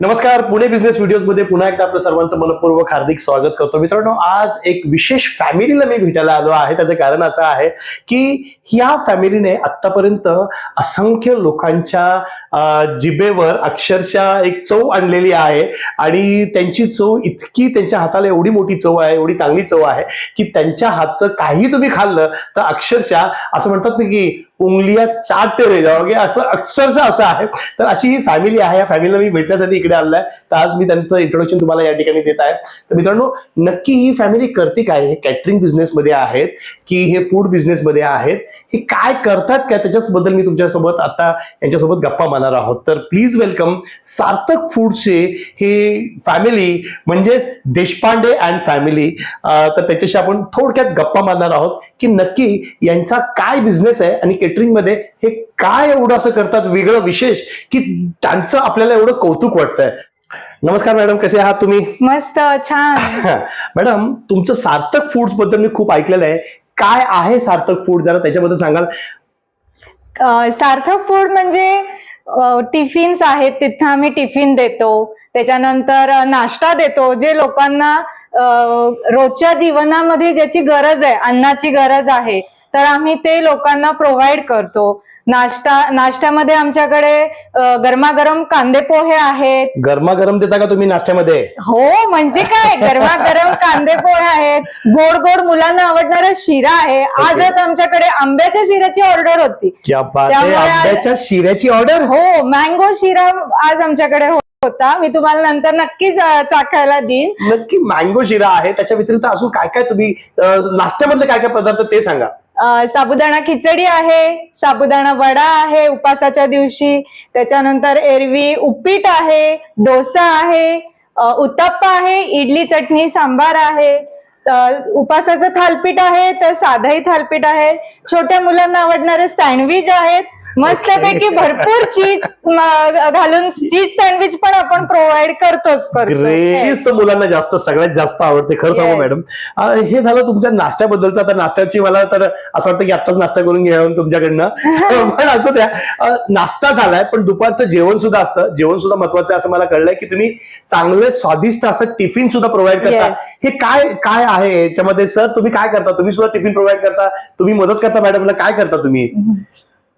नमस्कार पुणे बिझनेस व्हिडिओजमध्ये पुन्हा एकदा आपलं सर्वांचं मनपूर्वक हार्दिक स्वागत करतो. मित्रांनो आज एक विशेष फॅमिलीला मी भेटायला आलो आहे. त्याचं कारण असं आहे की ह्या फॅमिलीने आतापर्यंत असंख्य लोकांच्या जिबेवर जिभेवर अक्षरशः एक चव आणलेली आहे आणि त्यांची चव इतकी त्यांच्या हाताला एवढी मोठी चव आहे एवढी चांगली चव आहे की त्यांच्या हातचं काही तुम्ही खाल्लं तर अक्षरशः असं म्हणतात ना की उंगलिया चाट रे जाओगे असं अक्षरशः असं आहे. तर अशी ही फॅमिली आहे. या फॅमिलीला मी भेटण्यासाठी इकडे आलोय तर आज मी त्यांचं इंट्रोडक्शन तुम्हाला या ठिकाणी देत आहे. तर मित्रांनो नक्की ही फॅमिली करते काय? हे कॅटरिंग बिझनेसमध्ये आहेत की हे फूड बिझनेसमध्ये आहेत? हे काय करतात काय? त्याच्याबद्दल मी तुमच्यासोबत आता यांच्यासोबत गप्पा मारणार आहोत. तर प्लीज वेलकम सार्थक फूडचे हे फॅमिली म्हणजेच देशपांडे अँड फॅमिली तर त्याच्याशी आपण थोडक्यात गप्पा मारणार आहोत की नक्की यांचा काय बिझनेस आहे आणि केटरिंगमध्ये हे काय एवढं असं करतात वेगळं विशेष की त्यांचं आपल्याला एवढं कौतुक वाटतंय? नमस्कार मॅडम कसे आहात तुम्ही? मस्त छान. मॅडम तुमचं सार्थक फूड्सबद्दल मी खूप ऐकलेलं आहे. काय आहे सार्थक फूड जरा त्याच्याबद्दल सांगाल? सार्थक फूड म्हणजे टिफिन्स आहेत तिथं आम्ही टिफिन देतो. त्याच्यानंतर नाश्ता देतो जे लोकांना रोजच्या जीवनामध्ये ज्याची गरज आहे अन्नाची गरज आहे तर आम्ही ते लोकांना प्रोव्हाइड करतो. नाश्ता नाश्त्यामध्ये आमच्याकडे अ, गरमागरम कांदे पोहे आहेत. गरमागरम देता का तुम्ही नाश्त्यामध्ये? हो म्हणजे काय? गरमागरम कांदे पोहे आहेत. गोड गोड मुलांना आवडणारा शिरा आहे. आजच आमच्याकडे आंब्याच्या शिऱ्याची ऑर्डर होती. क्या बात आहे. त्यामुळे आज- आंब्याच्या शिऱ्याची ऑर्डर? हो मँगो शिरा आज आमच्याकडे हो- होता. मी तुम्हाला नंतर नक्कीच अ, चाखायला देईन. नक्की मँगो शिरा आहे. त्याच्या व्यतिरिक्त अजून काय काय तुम्ही अं, नाश्त्यामधले काय काय पदार्थ ते सांगा. साबुदाणा खिचडी आहे साबुदाणा वडा आहे उपासाच्या दिवशी. त्याच्यानंतर एरवी उपीट आहे डोसा आहे उत्तप्पा आहे इडली चटणी सांबार आहे. उपासाचं थालपीठ आहे तर साधंही थालपीठ आहे. छोट्या मुलांना आवडणारे सँडविच आहेत मस्तपैकी. भरपूर चीज घालून चीज सँडविच पण आपण प्रोव्हाइड करतोच करतो ग्रेट तर मुलांना जास्त सगळ्यात जास्त आवडते खरं सांगू. मॅडम. हे झालं तुमच्या नाश्त्याबद्दलचं. आता नाश्त्याची मला तर असं वाटतं की आत्ताच नाश्ता करून घ्यावं तुमच्याकडनं. पण असं द्या. नाश्ता झालाय पण दुपारचं जेवण सुद्धा असतं. जेवण सुद्धा महत्वाचं आहे असं मला कळलंय की तुम्ही चांगलं स्वादिष्ट असं टिफिन सुद्धा प्रोव्हाइड करता. हे काय काय आहे याच्यामध्ये? सर तुम्ही काय करता? तुम्ही सुद्धा टिफिन प्रोव्हाइड करता? तुम्ही मदत करता मॅडमला? काय करता तुम्ही?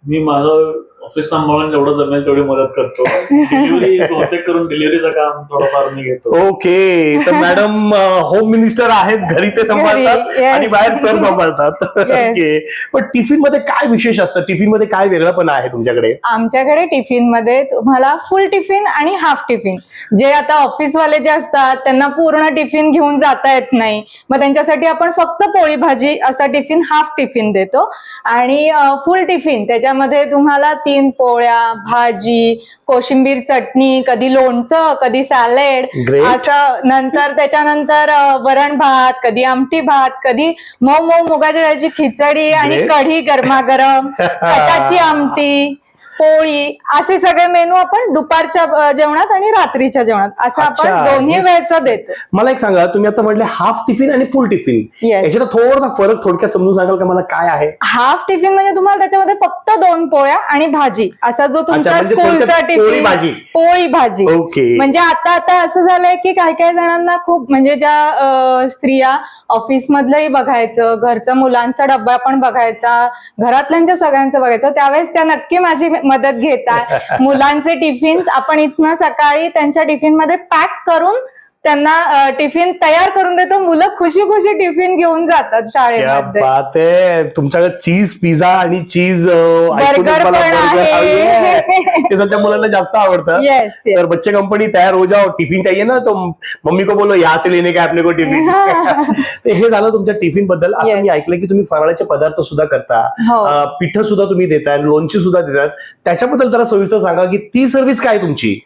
मी माझं ऑफिस सांभाळून जेवढं जमेल तेवढी मदत करतो. डिलिव्हरी बहुतेक करून डिलिव्हरीचं काम थोडंफार मी घेतो. ओके तर मॅडम होम मिनिस्टर आहेत घरी ते सांभाळतात. आणि बाहेर सर सांभाळतात. ओके पण टिफिनमध्ये काय विशेष असतं? टिफिनमध्ये काय वेगळंपण आहे तुमच्याकडे? आमच्याकडे टिफिनमध्ये तुम्हाला फुल टिफिन आणि हाफ टिफिन जे आता ऑफिसवाले जे असतात त्यांना पूर्ण टिफिन घेऊन जाता येत नाही. मग त्यांच्यासाठी आपण फक्त पोळी भाजी असा टिफिन हाफ टिफिन देतो. आणि फुल टिफिन त्याच्यामध्ये तुम्हाला तीन पोळ्या भाजी कोशिंबीर चटणी कधी लोणचं कधी सॅलेड. असं नंतर त्याच्यानंतर वरण भात कधी आमटी भात कधी मऊ मऊ मुगाच्या खिचडी आणि. कढी गरमागरम कटाची आमटी पोळी असे सगळे मेनू आपण दुपारच्या जेवणात आणि रात्रीच्या जेवणात. असं आपण दोन्ही वेळचं देतो. मला एक सांगा तुम्ही आता म्हटले हाफ टिफिन आणि फुल टिफिन. याच्यात थोडासा फरक थोडक्यात समजून सांगाल का मला काय आहे? हाफ टिफिन म्हणजे तुम्हाला त्याच्यामध्ये फक्त दोन पोळ्या आणि भाजी. असा जो तुमचा म्हणजे स्कूलचा पोळी टिफिन भाजी. पोळी भाजी. ओके. म्हणजे आता आता असं झालंय की काही काही जणांना खूप म्हणजे ज्या स्त्रिया ऑफिस मधलंही बघायचं घरचं मुलांचा डब्बा पण बघायचा घरातल्यांच्या सगळ्यांचं बघायचं त्यावेळेस त्या नक्की माझी मदत घेतात. मुलांचे टिफिन्स आपण इथनं सकाळी त्यांच्या टिफिनमध्ये पॅक करून त्यांना टिफिन तयार करून देतो. मुलं खुशी खुशी टिफिन घेऊन जातात क्या शाळेमध्ये. बात आहे तुमच्याकडे चीज पिझ्झा आणि चीज Burger पण आहे. ते सध्या मुलांना जास्त आवडतं. तर बच्चे कंपनी तयार हो जाओ. टिफिन चाहिए ना तो मम्मी को बोलो यहाँ से लेने का अपने को टिफिन हे झालं तुमच्या टिफिनबद्दल. असं. मी ऐकलं की तुम्ही फराळाचे पदार्थ सुद्धा करता. हो. पिठ सुद्धा तुम्ही देताय लोणची सुद्धा देतात. त्याच्याबद्दल जरा सविस्तर सांगा की ती सर्व्हिस काय तुमची?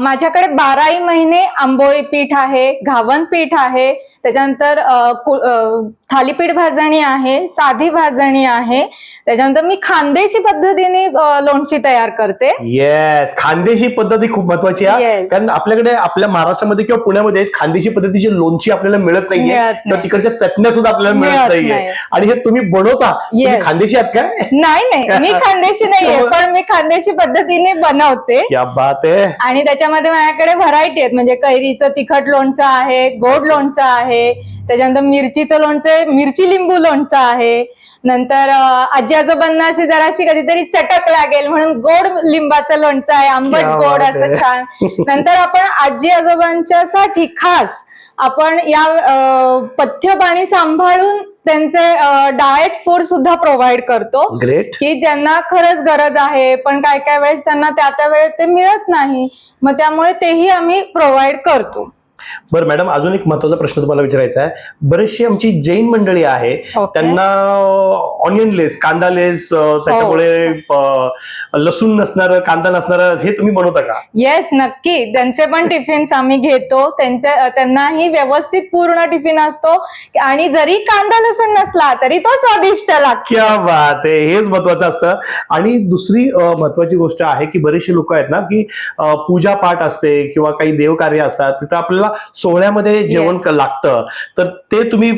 माझ्याकडे बाराही महिने आंबोळी पीठ पीठ आहे घावन पीठ आहे त्याच्यानंतर थालीपीठ भाजणी आहे साधी भाजणी आहे त्याच्यानंतर मी खानदेशी पद्धतीने लोणची तयार करते येस खानदेशी पद्धती खूप महत्वाची आहे. कारण आपल्याकडे आपल्या महाराष्ट्रामध्ये किंवा पुण्यामध्ये खानदेशी पद्धतीची लोणची आपल्याला मिळत नाहीये किंवा. तिकडच्या चटण्या सुद्धा आपल्याला मिळत नाहीये नाही. आणि हे तुम्ही बनवता. खानदेशी आहात काय नाही नाही मी खानदेशी नाहीये पण मी खानदेशी पद्धतीने बनवते क्या बात आहे आणि त्याच्यामध्ये माझ्याकडे व्हरायटी आहेत म्हणजे कैरीचं तिखट लोणचं आहे गोड लोणचं आहे त्याच्यानंतर मिरचीचं लोणचं आहे, मिरची लिंबू लोणचं आहे. नंतर आजी आजोबांना अशी जराशी कधीतरी चटक लागेल म्हणून गोड लिंबाचं लोणचं आहे आंबट गोड असं. छान. नंतर आपण आजी आजोबांच्या साठी खास आपण या पथ्य पाणी सांभाळून त्यांचे डाएट फूड सुद्धा प्रोव्हाइड करतो. ग्रेट की ज्यांना खरंच गरज आहे पण काय काय वेळेस त्यांना त्या त्या वेळेत ते मिळत नाही. मग त्यामुळे तेही आम्ही प्रोव्हाइड करतो. बरं मॅडम अजून एक महत्त्वाचा प्रश्न तुम्हाला विचारायचा आहे. बरेचशी आमची जैन मंडळी आहे. त्यांना ऑनियन लेस कांदा लेस अं, त्याच्यामुळे लसूण नसणार कांदा नसणार हे तुम्ही बनवता का? येस नक्की. त्यांचे पण टिफिन्स आम्ही घेतो. त्यांचे त्यांनाही व्यवस्थित पूर्ण टिफिन असतो. आणि जरी कांदा लसूण नसला तरी तो स्वादिष्ट लागतो. क्या बात आहे. हेच महत्वाचं असतं. आणि दुसरी महत्वाची गोष्ट आहे की बरेचसे लोक आहेत ना की पूजा पाठ असते किंवा काही देवकार्य असतात तिथं आपल्याला सोहळ्यामध्ये जेवण लागतं तर ते तुम्ही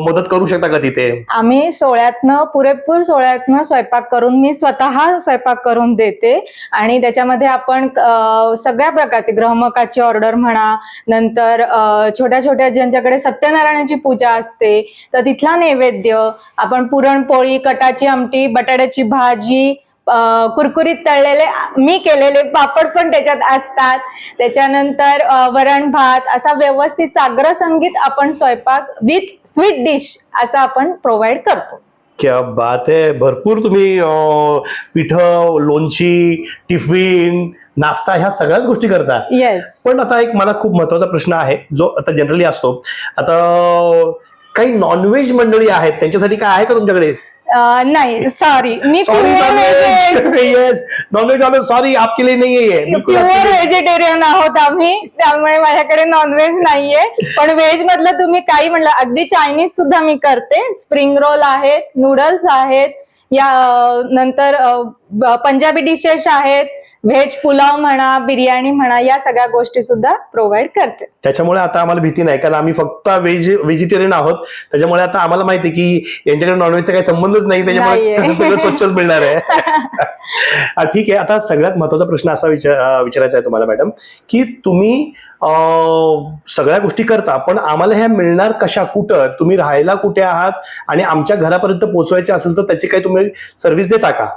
मदत करू शकता का तिथे? आम्ही सोहळ्यातनं पुरेपूर सोहळ्यातनं स्वयंपाक करून मी स्वतः स्वयंपाक करून देते. आणि त्याच्यामध्ये आपण सगळ्या प्रकारची ग्रहमकाची ऑर्डर म्हणा नंतर छोट्या छोट्या ज्यांच्याकडे सत्यनारायणाची पूजा असते तर तिथला नैवेद्य आपण पुरणपोळी कटाची आमटी बटाट्याची भाजी कुरकुरीत तळलेले मी केलेले पापड पण त्याच्यात असतात. त्याच्यानंतर वरण भात असा व्यवस्थित सागर संगीत आपण स्वयंपाक विथ स्वीट डिश असा आपण प्रोव्हाइड करतो. क्या बात आहे भरपूर तुम्ही पिठं लोणची टिफिन नाश्ता ह्या सगळ्याच गोष्टी करता. येस पण आता एक मला खूप महत्त्वाचा प्रश्न आहे जो आता जनरली असतो. आता काही नॉनव्हेज मंडळी आहेत त्यांच्यासाठी काय आहे का तुमच्याकडे? नाही सॉरी मी नॉनव्हेज वाले सॉरी आपके लिए नहीं है ये बिलकुल प्युअर व्हेजिटेरियन आहोत आम्ही त्यामुळे माझ्याकडे नॉनव्हेज नाहीये. पण व्हेज मधलं तुम्ही काही म्हणलं अगदी चायनीज सुद्धा मी करते. स्प्रिंग रोल आहेत नूडल्स आहेत या नंतर पंजाबी डिशेस आहेत व्हेज पुलाव म्हणा बिर्याणी म्हणा या सगळ्या गोष्टी सुद्धा प्रोव्हाइड करते. त्याच्यामुळे आता आम्हाला भीती नाही कारण आम्ही फक्त व्हेज व्हेजिटेरियन आहोत. त्याच्यामुळे आता आम्हाला माहिती की यांच्याकडे नॉनव्हेजचा काही संबंधच नाही त्याच्यामुळे. सगळं स्वच्छच मिळणार आहे. ठीक आहे. आता सगळ्यात महत्त्वाचा प्रश्न असा विचार विचारायचा आहे तुम्हाला मॅडम की तुम्ही सगळ्या गोष्टी करता पण आम्हाला ह्या मिळणार कशा? कुठं? तुम्ही राहायला कुठे आहात? आणि आमच्या घरापर्यंत पोहोचवायचे असेल तर त्याची काही तुम्ही सर्व्हिस देता का?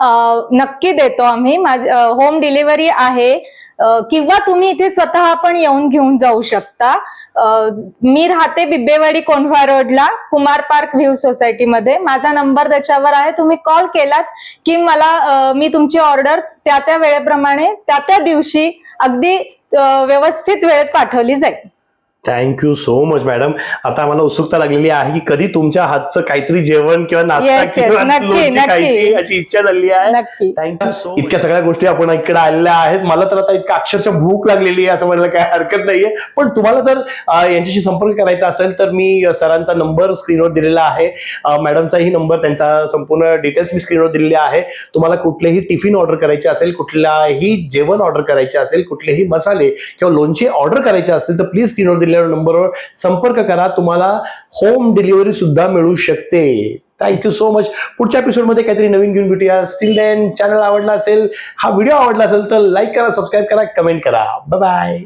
नक्की देतो आम्ही. होम डिलिव्हरी आहे. किंवा तुम्ही इथे स्वतः पण येऊन घेऊन जाऊ शकता. मी राहते बिब्बेवाडी कोंढवा रोडला कुमार पार्क व्ह्यू सोसायटीमध्ये. माझा नंबर त्याच्यावर आहे. तुम्ही कॉल केलात की मला मी तुमची ऑर्डर त्या त्या वेळेप्रमाणे त्या त्या दिवशी अगदी व्यवस्थित वेळेत पाठवली जाईल. थँक्यू सो मच मॅडम आता आम्हाला उत्सुकता लागलेली आहे की कधी तुमच्या हातचं काहीतरी जेवण किंवा नाश्ता Yes, yes. किंवा नक्की, लोणची नक्की. खायची अशी इच्छा झाली आहे. नक्की. थँक्यू सो इतक्या सगळ्या गोष्टी आपण इकडे आलेल्या आहेत. मला तर आता इतकं अक्षरशः भूक लागलेली आहे असं म्हणायला काय हरकत नाहीये. पण तुम्हाला जर अं, यांच्याशी संपर्क करायचा असेल तर मी अं, सरांचा नंबर स्क्रीनवर दिलेला आहे. अं, मॅडमचाही नंबर त्यांचा संपूर्ण डिटेल्स मी स्क्रीनवर दिलेले आहे. तुम्हाला कुठलेही टिफिन ऑर्डर करायचे असेल कुठलाही जेवण ऑर्डर करायचे असेल कुठलेही मसाले किंवा लोणचे ऑर्डर करायचे असतील तर प्लीज स्क्रीनवर दिलेल्या नंबरवर संपर्क करा. तुम्हाला होम डिलिव्हरी सुद्धा मिळू शकते. थँक्यू सो मच पुढच्या एपिसोडमध्ये काहीतरी नवीन घेऊन भेटूया. स्टील देन चॅनल आवडला असेल हा व्हिडिओ आवडला असेल तर लाईक करा सबस्क्राईब करा कमेंट करा. बाय